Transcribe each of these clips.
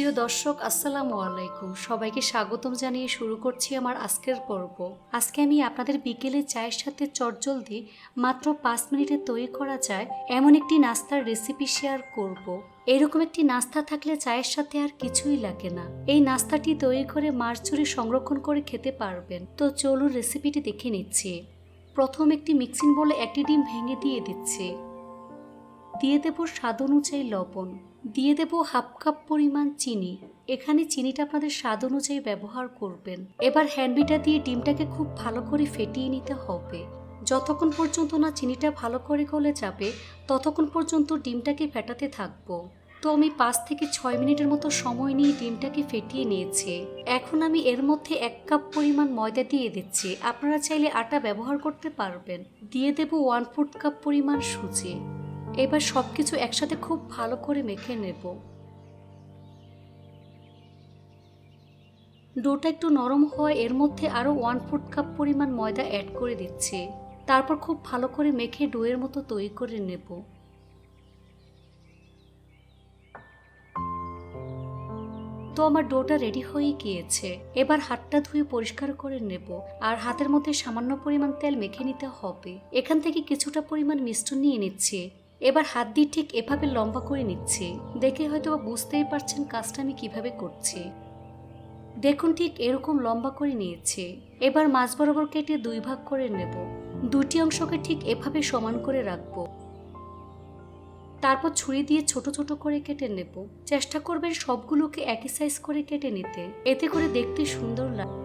প্রিয় দর্শক, আসসালামু আলাইকুম। সবাইকে স্বাগতম জানিয়ে শুরু করছি আমার আজকের পর্ব। আজকে আমি আপনাদের বিকেলে চায়ের সাথে চটজলদি মাত্র পাঁচ মিনিটে তৈরি করা যায় এমন একটি নাস্তার রেসিপি শেয়ার করব। এরকম একটি নাস্তা থাকলে চায়ের সাথে আর কিছুই লাগে না। এই নাস্তাটি তৈরি করে জুড়ে সংরক্ষণ করে খেতে পারবেন। তো চলুন রেসিপিটি দেখে নিচ্ছি। প্রথম একটি মিক্সিং বলে একটি ডিম ভেঙে দিয়ে দিচ্ছি। দিয়ে দেব স্বাদ অনুযায়ী লবণ। দিয়ে দেব হাফ কাপ পরিমাণ চিনি। এখানে চিনিটা আপনাদের স্বাদ অনুযায়ী ব্যবহার করবেন। এবার হ্যান্ডবিটা দিয়ে ডিমটাকে খুব ভালো করে ফেটিয়ে নিতে হবে। যতক্ষণ পর্যন্ত না চিনিটা ভালো করে গলে যাবে, ততক্ষণ পর্যন্ত ডিমটাকে ফেটাতে থাকব। তো আমি পাঁচ থেকে ছয় মিনিটের মতো সময় নিয়ে ডিমটাকে ফেটিয়ে নিয়েছি। এখন আমি এর মধ্যে এক কাপ পরিমাণ ময়দা দিয়ে দিচ্ছি। আপনারা চাইলে আটা ব্যবহার করতে পারবেন। দিয়ে দেব ওয়ান ফোর্থ কাপ পরিমাণ সুজি। এবার সব কিছু একসাথে খুব ভালো করে মেখে নেব। ডোটা একটু নরম হওয়ায় এর মধ্যে আরও ওয়ান ফোর্থ কাপ পরিমাণ ময়দা অ্যাড করে দিচ্ছি। তারপর খুব ভালো করে মেখে ডোয়ের মতো তৈরি করে নেব। তো আমার ডোটা রেডি হয়ে গিয়েছে। এবার হাতটা ধুয়ে পরিষ্কার করে নেব। আর হাতের মধ্যে সামান্য পরিমাণ তেল মেখে নিতে হবে। এখান থেকে কিছুটা পরিমাণ মিষ্টন নিয়ে নিচ্ছে। এবার হাত দিয়ে ঠিক এভাবে লম্বা করে নিচ্ছে। দেখে হয়তো বুঝতেই পারছেন কাজটা আমি কীভাবে করছি। দেখুন ঠিক এরকম লম্বা করে নিয়েছে। এবার মাছ বরাবর কেটে দুই ভাগ করে নেব। দুটি অংশকে ঠিক এভাবে সমান করে রাখব। তারপর ছুরি দিয়ে ছোট ছোট করে কেটে নেব। চেষ্টা করবেন সবগুলোকে একই সাইজ করে কেটে নিতে। এতে করে দেখতে সুন্দর লাগে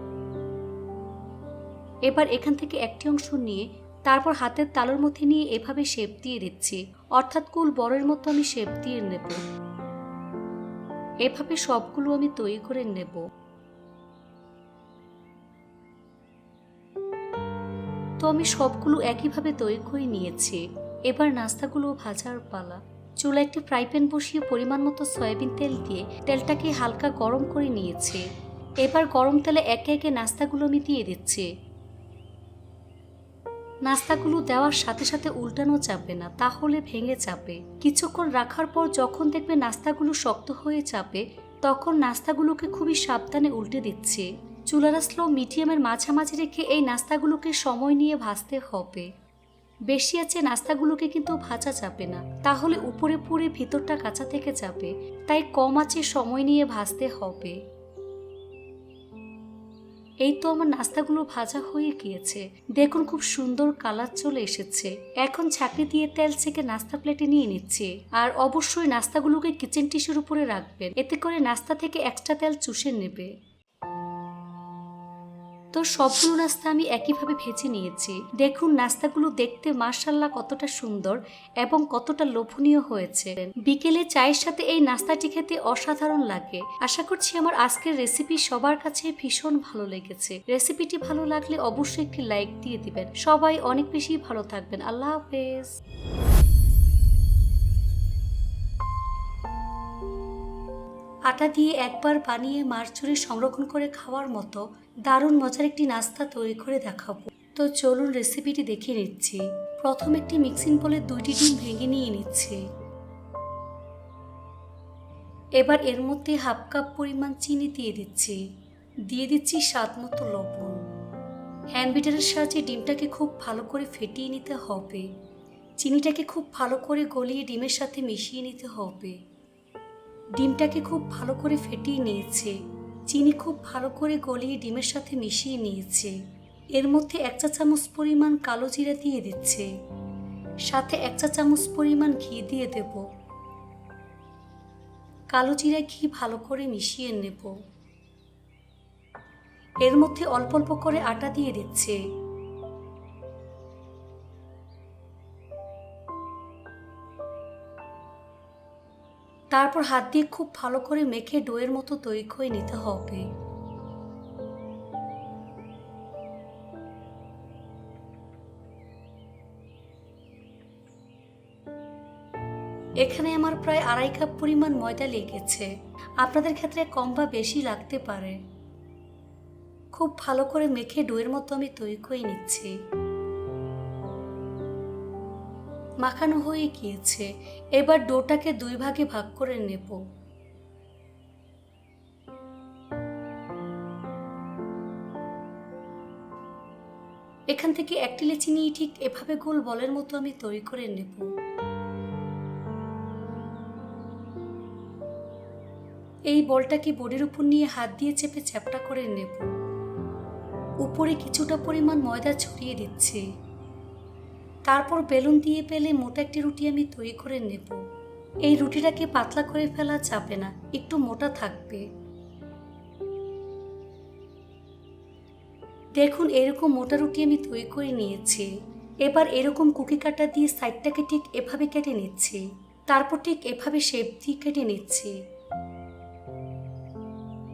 এবার এখান থেকে একটি অংশ নিয়ে তারপর হাতের তালুর মধ্যে নিয়ে এভাবে শেপ দিয়ে দিচ্ছি। অর্থাৎ কুল বরের মতো আমি শেপ দিয়ে নেব। এভাবে সবগুলো আমি তৈরি করে নেব। তো আমি সবগুলো একইভাবে তৈরি করে নিয়েছি। এবার নাস্তাগুলো ভাজার পালা। চুলা একটি ফ্রাই প্যান বসিয়ে পরিমাণ মতো সয়াবিন তেল দিয়ে তেলটাকে হালকা গরম করে নিয়েছে। এবার গরম তেলে একে একে নাস্তাগুলো আমি দিয়ে দিচ্ছি। নাস্তাগুলো দেওয়ার সাথে সাথে উল্টানো যাবে না, তাহলে ভেঙে চাপে কিছুক্ষণ রাখার পর যখন দেখবে নাস্তাগুলো শক্ত হয়ে চাপে তখন নাস্তাগুলোকে খুবই সাবধানে উল্টে দিচ্ছে। চুলারা স্লো মিডিয়ামের মাঝামাঝি রেখে এই নাস্তাগুলোকে সময় নিয়ে ভাজতে হবে। বেশি আছে নাস্তাগুলোকে কিন্তু ভাজা যাবে না, তাহলে উপরে পুরে ভিতরটা কাঁচা থেকে যাবে, তাই কম আছে সময় নিয়ে ভাজতে হবে। এই তো আমার নাস্তাগুলো ভাজা হয়ে গিয়েছে। দেখুন খুব সুন্দর কালার চলে এসেছে। এখন ছাঁকনি দিয়ে তেল ছেঁকে নাস্তা প্লেটে নিয়ে নিচ্ছে। আর অবশ্যই নাস্তাগুলোকে কিচেন টিসের উপরে রাখবেন। এতে করে নাস্তা থেকে এক্সট্রা তেল চুষে নেবে। তো সবগুলো নাস্তা আমি একইভাবে ভেজে নিয়েছি। দেখুন, নাস্তাগুলো দেখতে মার্শাল্লাহ কতটা সুন্দর এবং কতটা লোভনীয় হয়েছে। বিকেলে চায়ের সাথে এই নাস্তাটি খেতে অসাধারণ লাগে। আশা করছি আমার আজকের রেসিপি সবার কাছে ভীষণ ভালো লেগেছে। রেসিপিটি ভালো লাগলে অবশ্যই একটি লাইক দিয়ে দিবেন। সবাই অনেক বেশি ভালো থাকবেন। আল্লাহ হাফেজ। আটা দিয়ে একবার বানিয়ে জুড়ে সংরক্ষণ করে খাওয়ার মতো দারুণ মজার একটি নাস্তা তৈরি করে দেখাবো। তো চলুন রেসিপিটি দেখে নিচ্ছি। প্রথম একটি মিক্সিং বলে দুইটি ডিম ভেঙে নিয়ে নিচ্ছে। এবার এর মধ্যে হাফ কাপ পরিমাণ চিনি দিয়ে দিচ্ছি। দিয়ে দিচ্ছি স্বাদ মতো লবণ। হ্যান্ড বিটারের সাহায্যে ডিমটাকে খুব ভালো করে ফেটিয়ে নিতে হবে। চিনিটাকে খুব ভালো করে গলিয়ে ডিমের সাথে মিশিয়ে নিতে হবে। ডিমটাকে খুব ভালো করে ফেটিয়ে নিয়েছে। চিনি খুব ভালো করে গলিয়ে ডিমের সাথে মিশিয়ে নিয়েছে। এর মধ্যে এক চা চামচ পরিমাণ কালো জিরা দিয়ে দিচ্ছে। সাথে এক চা চামচ পরিমাণ ঘি দিয়ে দেব। কালো জিরা ঘি ভালো করে মিশিয়ে নেব। এর মধ্যে অল্প অল্প করে আটা দিয়ে দিচ্ছে। তারপর হাত দিয়ে খুব ভালো করে মেখে ডোয়ের মতো তৈরি করে নিতে হবে। এখানে আমার প্রায় আড়াই কাপ পরিমাণ ময়দা লেগেছে। আপনাদের ক্ষেত্রে কম বা বেশি লাগতে পারে। খুব ভালো করে মেখে ডোয়ের মতো আমি তৈরি করে নিচ্ছি। মাখানো হয়ে গিয়েছে। এবার ডোটাকে দুই ভাগে ভাগ করে নেব। এখান থেকে একটি লেচি নিয়ে ঠিক এভাবে গোল বলের মতো আমি তৈরি করে নেব। এই বলটাকে বোর্ডের উপর নিয়ে হাত দিয়ে চেপে চ্যাপটা করে নেব। উপরে কিছুটা পরিমাণ ময়দা ছড়িয়ে দিচ্ছি। তারপর বেলুন দিয়ে পেলে মোটা একটি রুটি আমি তৈরি করে নেব। এই রুটিটাকে পাতলা করে ফেলা যাবে না, একটু মোটা থাকবে। দেখুন, এরকম মোটা রুটি আমি তৈরি করে নিয়েছি। এবার এরকম কুকি কাটা দিয়ে সাইডটাকে ঠিক এভাবে কেটে নিচ্ছি। তারপর ঠিক এভাবে শেপ দিয়ে কেটে নিচ্ছি।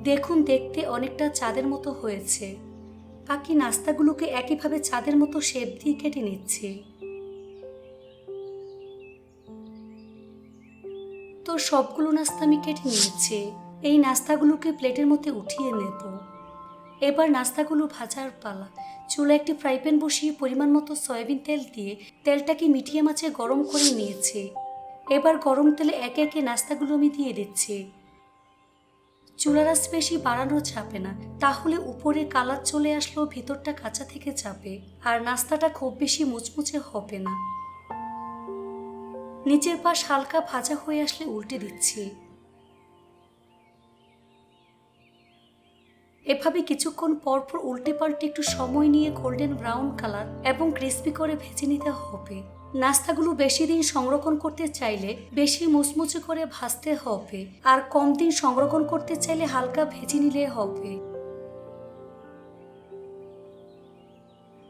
দেখুন, দেখতে অনেকটা চাঁদের মতো হয়েছে। বাকি নাস্তাগুলোকে একইভাবে চাঁদের মতো শেপ দিয়ে কেটে নিচ্ছি। সবগুলো নাস্তা আমি কেটে নিয়েছি। এই নাস্তাগুলোকে প্লেটের মধ্যে উঠিয়ে নেব। এবার নাস্তাগুলো ভাজার পালা। চুলা একটি ফ্রাই প্যান বসিয়ে পরিমাণ মতো সয়াবিন তেল দিয়ে তেলটাকে মিডিয়াম আঁচে গরম করে নিয়েছি। এবার গরম তেলে একে একে নাস্তাগুলো আমি দিয়ে দিচ্ছি। চুলার আঁচ বেশি বাড়ানো যাবে না, তাহলে উপরে কালার চলে আসলেও ভিতরটা কাঁচা থেকে যাবে, আর নাস্তাটা খুব বেশি মুচমুচে হবে না। নিচের পাশ হালকা ভাজা হয়ে আসলে উল্টে দিচ্ছি। এভাবে কিছুক্ষণ পর পর উল্টে পাল্টে একটু সময় নিয়ে গোল্ডেন ব্রাউন কালার এবং ক্রিস্পি করে ভেজে নিতে হবে। নাস্তাগুলো বেশি দিন সংরক্ষণ করতে চাইলে বেশি মুচমুচে করে ভাজতে হবে আর কম দিন সংরক্ষণ করতে চাইলে হালকা ভেজে নিলে হবে।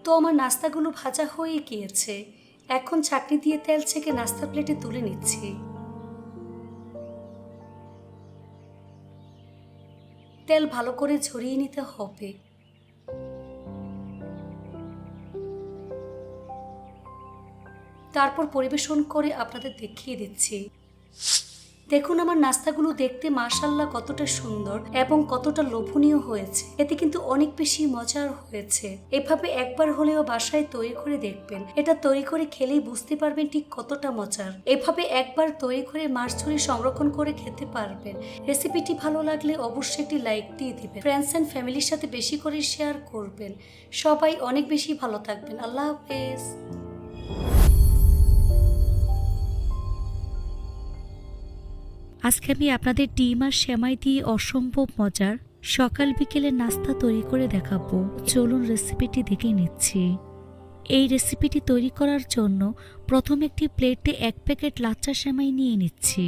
তো আমার নাস্তাগুলো ভাজা হয়ে গিয়েছে। এখন চাটনি দিয়ে তেল ছেঁকে নাস্তা প্লেটে তুলে নিচ্ছি। তেল ভালো করে ঝরিয়ে নিতে হবে। তারপর পরিবেশন করে আপনাদের দেখিয়ে দিচ্ছি। দেখুন আমার নাস্তাগুলো দেখতে মাশাল্লাহ কতটা সুন্দর এবং কতটা লোভনীয় হয়েছে। এতে কিন্তু অনেক বেশি মজার হয়েছে। এভাবে একবার হলেও বাসায় তৈরি করে দেখবেন। এটা তৈরি করে খেলেই বুঝতে পারবেন ঠিক কতটা মজার। এভাবে একবার তৈরি করে মাছ ধরে সংরক্ষণ করে খেতে পারবেন। রেসিপিটি ভালো লাগলে অবশ্যই একটি লাইক দিয়ে দিবেন। ফ্রেন্ডস অ্যান্ড ফ্যামিলির সাথে বেশি করে শেয়ার করবেন। সবাই অনেক বেশি ভালো থাকবেন। আল্লাহ হাফেজ। আজকে আমি আপনাদের ডিম আর সেমাই দিয়ে অসম্ভব মজার সকাল বিকেলে নাস্তা তৈরি করে দেখাবো। চলুন রেসিপিটি দেখে নিচ্ছি। এই রেসিপিটি তৈরি করার জন্য প্রথম একটি প্লেটে এক প্যাকেট লাচ্চা সেমাই নিয়ে নিচ্ছি।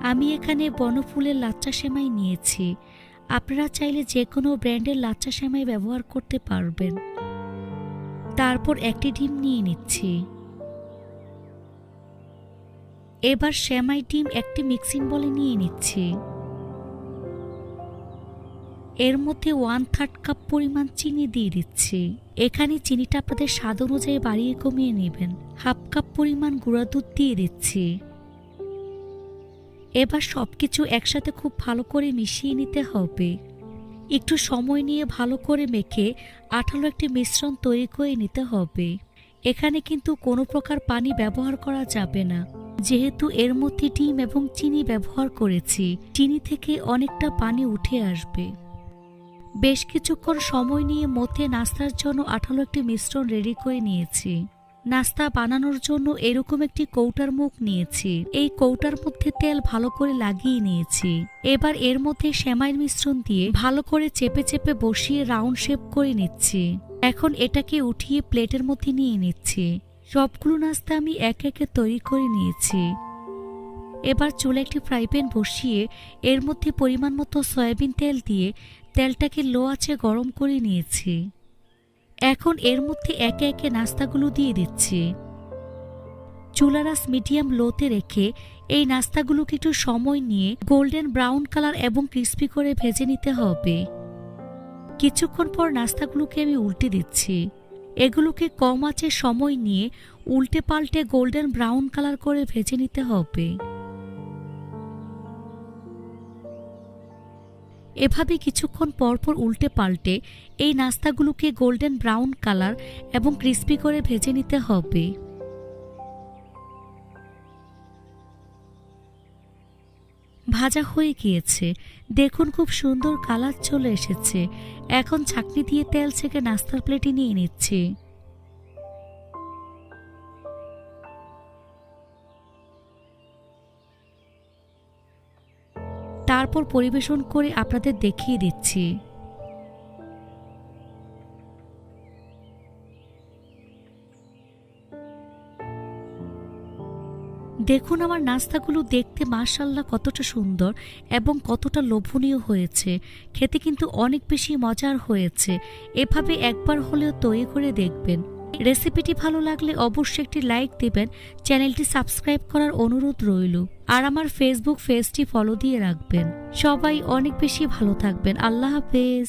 আমি এখানে বনফুলের লাচ্চা সেমাই নিয়েছি। আপনারা চাইলে যে কোনো ব্র্যান্ডের লাচ্চা সেমাই ব্যবহার করতে পারবেন। তারপর একটি ডিম নিয়ে নিচ্ছি। এবার শ্যামাই ডিম একটি মিক্সিং বলে নিয়ে নিচ্ছি। এর মধ্যে ওয়ান থার্ড কাপ পরিমাণ চিনি দিয়ে দিচ্ছি। এখানে চিনিটা আপনাদের স্বাদ অনুযায়ী বাড়িয়ে কমিয়ে নেবেন। হাফ কাপ পরিমাণ গুঁড়া দুধ দিয়ে দিচ্ছি। এবার সব কিছু একসাথে খুব ভালো করে মিশিয়ে নিতে হবে। একটু সময় নিয়ে ভালো করে মেখে আঠালো একটি মিশ্রণ তৈরি করে নিতে হবে। এখানে কিন্তু কোনো প্রকার পানি ব্যবহার করা যাবে না। যেহেতু এর মধ্যে ডিম এবং চিনি ব্যবহার করেছি, চিনি থেকে অনেকটা পানি উঠে আসবে। বেশ কিছুক্ষণ সময় নিয়ে মধ্যে নাস্তার জন্য আঠালো একটি মিশ্রণ রেডি করে নিয়েছি। নাস্তা বানানোর জন্য এরকম একটি কৌটার মুখ নিয়েছি। এই কৌটার মধ্যে তেল ভালো করে লাগিয়ে নিয়েছি। এবার এর মধ্যে সেমাইয়ের মিশ্রণ দিয়ে ভালো করে চেপে চেপে বসিয়ে রাউন্ড শেপ করে নিচ্ছি। এখন এটাকে উঠিয়ে প্লেটের মধ্যে নিয়ে নিচ্ছি। সবগুলো নাস্তা আমি এক একে তৈরি করে নিয়েছি। এবার চুলে একটি ফ্রাই প্যান বসিয়ে এর মধ্যে পরিমাণ মতো সয়াবিন তেল দিয়ে তেলটাকে লো আঁচে গরম করে নিয়েছি। এখন এর মধ্যে একে একে নাস্তাগুলো দিয়ে দিচ্ছি। চুলারাস মিডিয়াম লোতে রেখে এই নাস্তাগুলোকে একটু সময় নিয়ে গোল্ডেন ব্রাউন কালার এবং ক্রিস্পি করে ভেজে নিতে হবে। কিছুক্ষণ পর নাস্তাগুলোকে আমি উল্টে দিচ্ছি। এগুলোকে কম আছে সময় নিয়ে উল্টে পাল্টে গোল্ডেন ব্রাউন কালার করে ভেজে নিতে হবে। এভাবে কিছুক্ষণ পরপর উল্টে পাল্টে এই নাস্তাগুলোকে গোল্ডেন ব্রাউন কালার এবং ক্রিস্পি করে ভেজে নিতে হবে। ভাজা হয়ে গিয়েছে। দেখুন খুব সুন্দর কালার চলে এসেছে। এখন ছাকনি দিয়ে তেল ছেঁকে নাস্তার প্লেটে নিয়ে নিচ্ছি। তারপর পরিবেশন করে আপনাদের দেখিয়ে দিচ্ছি। দেখুন আমার নাস্তাগুলো দেখতে মাশাল্লাহ কতটা সুন্দর এবং কতটা লোভনীয় হয়েছে। খেতে কিন্তু অনেক বেশি মজার হয়েছে। এভাবে একবার হলেও তৈরি করে দেখবেন। রেসিপিটি ভালো লাগলে অবশ্যই একটি লাইক দেবেন, চ্যানেলটি সাবস্ক্রাইব করার অনুরোধ রইল। আর আমার ফেসবুক পেজটি ফলো দিয়ে রাখবেন। সবাই অনেক বেশি ভালো থাকবেন। আল্লাহ হাফেজ।